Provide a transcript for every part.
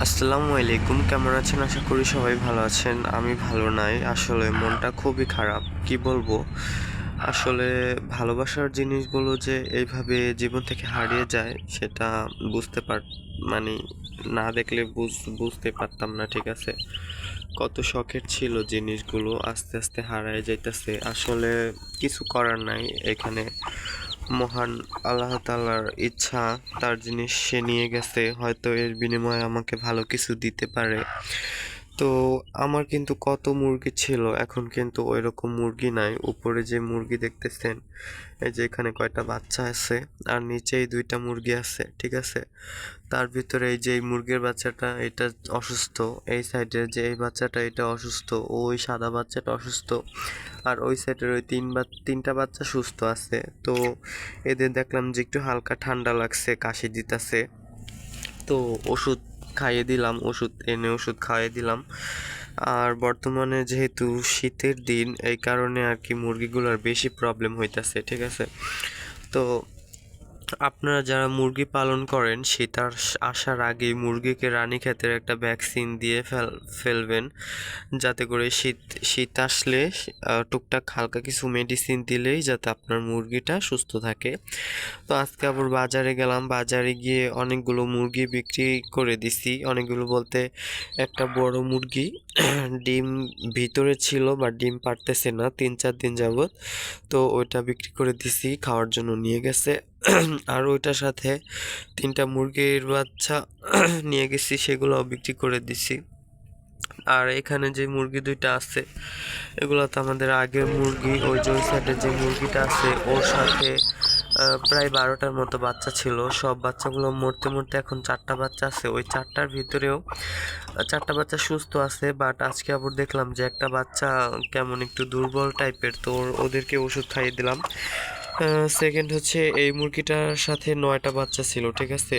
আসসালামু আলাইকুম, কেমন আছেন? আশা করি সবাই ভালো আছেন। আমি ভালো নাই। আসলে মনটা খুবই খারাপ। কি বলব? আসলে ভালোবাসার জিনিসগুলো যে এইভাবে জীবন থেকে হারিয়ে যায়, সেটা বুঝতে পার মানে না দেখলে বুঝ, বুঝতে পারতাম না, ঠিক আছে? কত শখের ছিল জিনিসগুলো আস্তে আস্তে হারায় যাইতেছে। আসলে কিছু করার নাই এখানে। মহান আল্লাহ তালার ইচ্ছা, তার জিনিস সে নিয়ে গেছে, হয়তো এর বিনিময়ে আমাকে ভালো কিছু দিতে পারে। তো আমার কিন্তু কত মুরগি ছিল, এখন কিন্তু ওই রকম মুরগি নাই। উপরে যে মুরগি দেখতেছেন, এই যে এখানে কয়টা বাচ্চা আছে আর নিচেই দুইটা মুরগি আছে, ঠিক আছে? তার ভিতরে এই যে এই মুরগির বাচ্চাটা, এটা অসুস্থ, এই সাইডের যে এই বাচ্চাটা, এটা অসুস্থ, ওই সাদা বাচ্চাটা অসুস্থ আর ওই সাইডের ওই তিন বা, তিনটা বাচ্চা সুস্থ আছে। তো এদের দেখলাম যে একটু হালকা ঠান্ডা লাগছে, কাশি দিতেছে। তো ওষুধ খাইয়ে দিলাম, ওষুধ, এনে ওষুধ খাইয়ে দিলাম। আর বর্তমানে যেহেতু শীতের দিন, এই কারণে আর কি মুরগিগুলোর বেশি প্রবলেম হইতাছে, ঠিক আছে? তো আপনারা যারা মুরগি পালন করেন শীত আস- আসার আগে মুরগিকে রানীক্ষেতের একটা ভ্যাকসিন দিয়ে ফেল, ফেলবেন। যাতে করে শীত শীত আসলে টুকটাক হালকা কিছু মেডিসিন দিলেই যাতে আপনার মুরগিটা সুস্থ থাকে। তো আজকে আবার বাজারে গেলাম। বাজারে গিয়ে অনেকগুলো মুরগি বিক্রি করে দিছি। অনেকগুলো বলতে একটা বড় মুরগি, ডিম ভিতরে ছিল, বা ডিম পারতেছে না, তিন চার দিন যাবত তো ওইটা বিক্রি করে দিছি, খাওয়ার জন্য নিয়ে গেছে। আর ওইটার সাথে তিনটা মুরগির বাচ্চা নিয়ে গেছি, সেগুলোও বিক্রি করে দিছি। আর এখানে যে মুরগি দুইটা আছে, এগুলো তো আমাদের আগের মুরগি, ওই যে সাইডে যে মুরগিটা আছে, ওর সাথে প্রায় বারোটার মতো বাচ্চা ছিল। সব বাচ্চাগুলো মরতে মরতে এখন চারটা বাচ্চা আছে। ওই চারটার ভিতরেও চারটা বাচ্চা সুস্থ আছে বাট আজকে আবার দেখলাম যে একটা বাচ্চা কেমন একটু দুর্বল টাইপের তো ওদেরকে ওষুধ খাইয়ে দিলাম। সেকেন্ড হচ্ছে এই মুরগিটার সাথে নয়টা বাচ্চা ছিল, ঠিক আছে?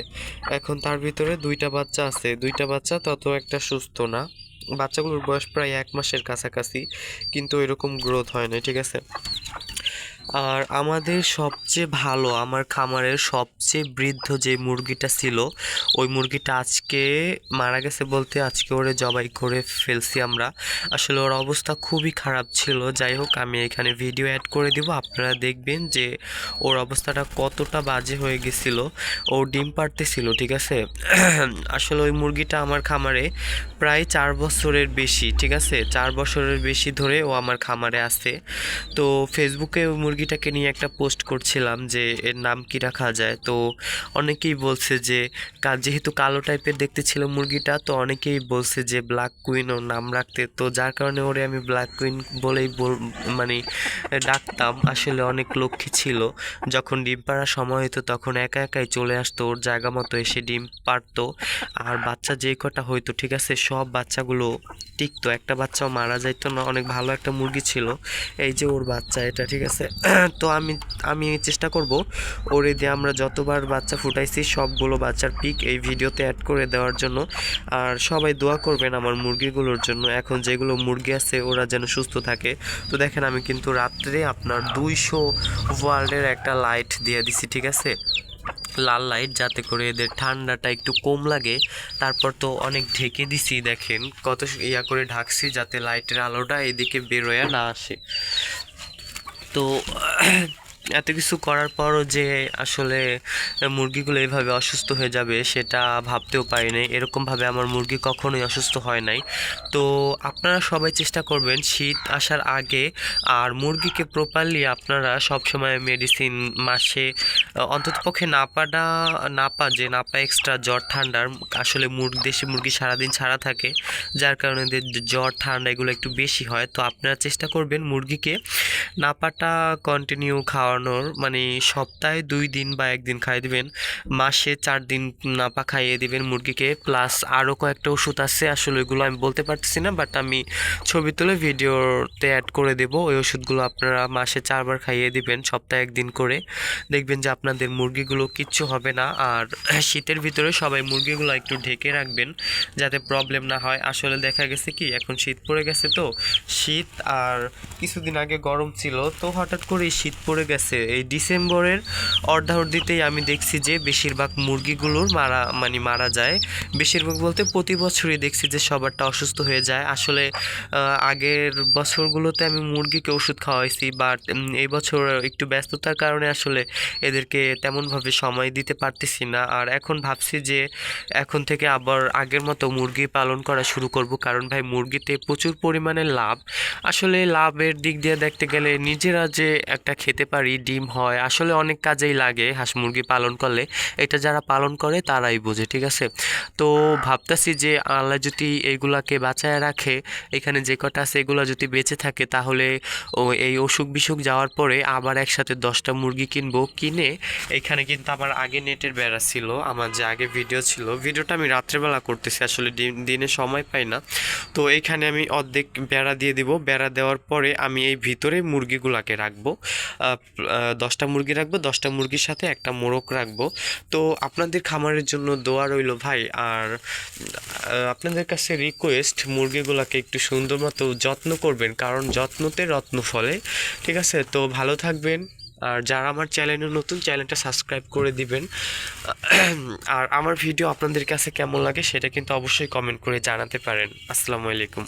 এখন তার ভিতরে দুইটা বাচ্চা আছে। দুইটা বাচ্চা তত একটা সুস্থ না। বাচ্চাগুলোর বয়স প্রায় এক মাসের কাছাকাছি, কিন্তু এরকম গ্রোথ হয় না ঠিক আছে? আর আমাদের সবচেয়ে ভালো, আমার খামারের সবচেয়ে বৃদ্ধ যে মুরগিটা ছিল, ওই মুরগিটা আজকে মারা গেছে বলতে আজকে ওরে জবাই করে ফেলছি আমরা। আসলে ওর অবস্থা খুবই খারাপ ছিল, যাই হোক আমি এখানে ভিডিও অ্যাড করে দিব, আপনারা দেখবেন যে ওর অবস্থাটা কতটা বাজে হয়ে গেছিল। ও ডিম পাড়তেছিল, ঠিক আছে? আসলে ওই মুরগিটা আমার খামারে প্রায় চার বছরের বেশি, ঠিক আছে? চার বছরের বেশি ধরে ও আমার খামারে আছে। তো ফেসবুকে ওই মুরগিটাকে নিয়ে একটা পোস্ট করছিলাম যে এর নাম কি রাখা যায়। তো অনেকেই বলছে যে যেহেতু কালো টাইপের দেখতে ছিল মুরগিটা, তো অনেকেই বলছে যে ব্ল্যাক কুইন ওর নাম রাখতে। তো যার কারণে ওরে আমি ব্ল্যাক কুইন বলেই বল মানে ডাকতাম। আসলে অনেক লক্ষ্মী ছিল। যখন ডিম পাড়ার সময় হতো তখন একা একাই চলে আসতো, ওর জায়গা মতো এসে ডিম পারতো আর বাচ্চা যে কটা হইতো, ঠিক আছে, সব বাচ্চাগুলো টিকতো। একটা বাচ্চাও মারা যাইতো না, অনেক ভালো একটা মুরগি ছিল। এই যে ওর বাচ্চা এটা, ঠিক আছে? তো আমি আমি চেষ্টা করব ওরে দিয়ে আমরা যতবার বাচ্চা ফুটাইছি, সবগুলো বাচ্চার পিক এই ভিডিওতে অ্যাড করে দেওয়ার জন্য। আর সবাই দোয়া করবেন আমার মুরগিগুলোর জন্য। এখন যেগুলো মুরগি আছে, ওরা যেন সুস্থ থাকে। তো দেখেন আমি কিন্তু রাত্রে আপনার দুইশো ওয়ার্ল্ডের একটা লাইট দিয়ে দিছি, ঠিক আছে? লাল লাইট যাতে করে এদের ঠান্ডাটা একটু কম লাগে। তারপর তো অনেক ঢেকে দিছি, দেখেন। কত ইয়া করে ঢাকছি যাতে লাইটের আলোটা এদিকে বেরোয়া না আসে। তো, এত কিছু করার পরও যে আসলে মুরগিগুলো এভাবে অসুস্থ হয়ে যাবে সেটা ভাবতেও পারি পারিনি এরকমভাবে আমার মুরগি কখনোই অসুস্থ হয় নাই। তো আপনারা সবাই চেষ্টা করবেন শীত আসার আগে আর মুরগিকে প্রপারলি আপনারা সবসময় মেডিসিন মাসে অন্ততপক্ষে নাপাটা নাপা যে নাপা এক্সট্রা জ্বর ঠান্ডার, আসলে মুরগি, দেশি মুরগি সারাদিন ছাড়া থাকে, যার কারণে জ্বর, ঠান্ডা এগুলো একটু বেশি হয়। তো আপনারা চেষ্টা করবেন মুরগিকে নাপাটা কন্টিনিউ খাওয়ানোর মানে সপ্তাহে দুই দিন বা একদিন খাইয়ে দিবেন, মাসে চার দিন নাপা খাইয়ে দিবেন মুরগিকে প্লাস আরও কয়েকটা ওষুধ আছে, আসলে ওইগুলো আমি বলতে পারতেছি না বাট আমি ছবি তুলে ভিডিওতে অ্যাড করে দেব, ওই ওষুধগুলো আপনারা মাসে চারবার খাইয়ে দিবেন, সপ্তাহে একদিন করে। দেখবেন যে আপনাদের মুরগিগুলো কিচ্ছু হবে না, আর শীতের ভিতরে সবাই মুরগিগুলো একটু ঢেকে রাখবেন, যাতে প্রবলেম না হয়। আসলে দেখা গেছে কি, এখন শীত পড়ে গেছে তো, শীত আর কিছুদিন আগে গরম ছিল, তো হঠাৎ করে শীত পড়ে গেছে। এই ডিসেম্বরের অর্ধাঅর্ধিতেই আমি দেখছি যে বেশিরভাগ মুরগিগুলোর মারা মানে মারা যায়। বেশিরভাগ বলতে প্রতি বছরই দেখছি যে সবারটা অসুস্থ হয়ে যায়। আসলে আগের বছরগুলোতে আমি মুরগিকে ওষুধ খাওয়াইছি বাট এই বছর একটু ব্যস্ততার কারণে আসলে এদেরকে তেমনভাবে সময় দিতে পারতেছি না। আর এখন ভাবছি যে এখন থেকে আবার আগের মতো মুরগি পালন করা শুরু করব, কারণ ভাই, মুরগিতে প্রচুর পরিমাণে লাভ। আসলে লাভের দিক দিয়ে দেখতে গেলে নিজেরা যে একটা খেতে পারি, ডিম হয়, আসলে অনেক কাজেই লাগে হাঁস মুরগি পালন করলে। এটা যারা পালন করে তারাই বোঝে, ঠিক আছে? তো ভাবতাছি যে আল্লাহ যদি এইগুলাকে বাঁচায় রাখে, এখানে যে কটা আছে এগুলো যদি বেঁচে থাকে, তাহলে ও এই অসুখ বিসুখ যাওয়ার পরে আবার একসাথে দশটা মুরগি কিনবো। কিনে এখানে কিন্তু আমার আগে নেটের বেড়া ছিল, আমার যে আগে ভিডিও ছিল। ভিডিওটা আমি রাত্রেবেলা করতেছি, আসলে দিনে সময় পাই না। তো এখানে আমি অর্ধেক বেড়া দিয়ে দিব। বেড়া দেওয়ার পরে আমি এই ভিতরে মুরগিগুলাকে রাখব। দশটা মুরগি রাখব, দশটা মুরগির সাথে একটা মোরগ রাখব। তো আপনাদের খামারের জন্য দোয়া রইল ভাই, আর আপনাদের কাছে রিকোয়েস্ট মুরগিগুলোকে একটু সুন্দর মতো যত্ন করবেন, কারণ যত্নতে রত্ন ফলে। ঠিক আছে? তো ভালো থাকবেন, আর যারা আমার চ্যানেলে নতুন, চ্যানেলটা সাবস্ক্রাইব করে দিবেন। আর আমার ভিডিও আপনাদের কাছে কেমন লাগে সেটা কিন্তু অবশ্যই কমেন্ট করে জানাতে পারেন। আসসালামু আলাইকুম।